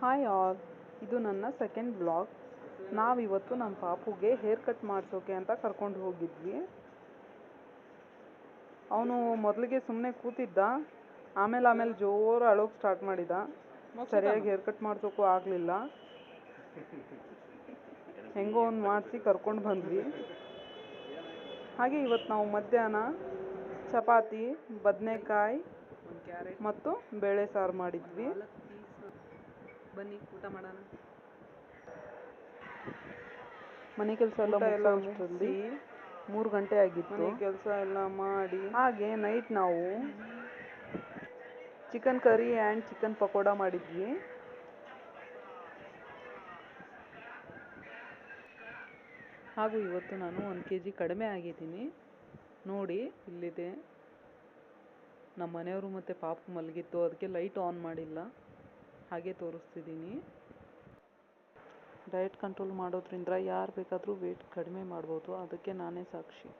Hi all ಇದು ನನ್ನ second blog ನಾವಿವತ್ತು ನಮ್ಮ ಪಾಪುಗೆ ಹೇರ್ ಕಟ್ ಮಾಡಿಸೋಕೆ ಅಂತ ಕರ್ಕೊಂಡು ಹೋಗಿದ್ವಿ. ಅವನು ಮೊದಲಿಗೆ ಸುಮ್ಮನೆ ಕೂತಿದ್ದ. ಆಮೇಲೆ ಆಮೇಲೆ ಜೋರು ಅಳೋಕೆ ಸ್ಟಾರ್ಟ್ ಮಾಡಿದ. ಸರಿಯಾಗಿ ಹೇರ್ ಕಟ್ ಮಾಡಿಸೋಕ್ಕೂ ಆಗಲಿಲ್ಲ. ಹೆಂಗೋ ಒಂದು ಮಾಡಿಸಿ ಕರ್ಕೊಂಡು ಬಂದ್ವಿ. ಹಾಗೆ ಇವತ್ತು ನಾವು ಮಧ್ಯಾಹ್ನ ಚಪಾತಿ ಬದನೆಕಾಯಿ ಮತ್ತು ಬೇಳೆ ಸಾರು ಮಾಡಿದ್ವಿ. ಬನ್ನಿ ಊಟ ಮಾಡೋಣ. ಮನೆ ಕೆಲಸ ಎಲ್ಲ ಮೂರು ಗಂಟೆ ಆಗಿತ್ತು. ಮನೆ ಕೆಲಸ ಎಲ್ಲ ಮಾಡಿ. ಹಾಗೆ ನೈಟ್ ನಾವು chicken curry and chicken pakoda ಮಾಡಿದ್ವಿ. ಹಾಗೂ ಇವತ್ತು ನಾನು ಒಂದು ಕೆ ಜಿ ಕಡಿಮೆ ಆಗಿದ್ದೀನಿ. ನೋಡಿ ಇಲ್ಲಿದೆ. ನಮ್ಮ ಮನೆಯವರು ಮತ್ತು ಪಾಪು ಮಲಗಿತ್ತು ಅದಕ್ಕೆ ಲೈಟ್ ಆನ್ ಮಾಡಿಲ್ಲ. ಹಾಗೆ ತೋರಿಸ್ತಿದ್ದೀನಿ. ಡಯಟ್ ಕಂಟ್ರೋಲ್ ಮಾಡೋದ್ರಿಂದ ಯಾರು ಬೇಕಾದರೂ ವೆಯ್ಟ್ ಕಡಿಮೆ ಮಾಡ್ಬೋದು. ಅದಕ್ಕೆ ನಾನೇ ಸಾಕ್ಷಿ.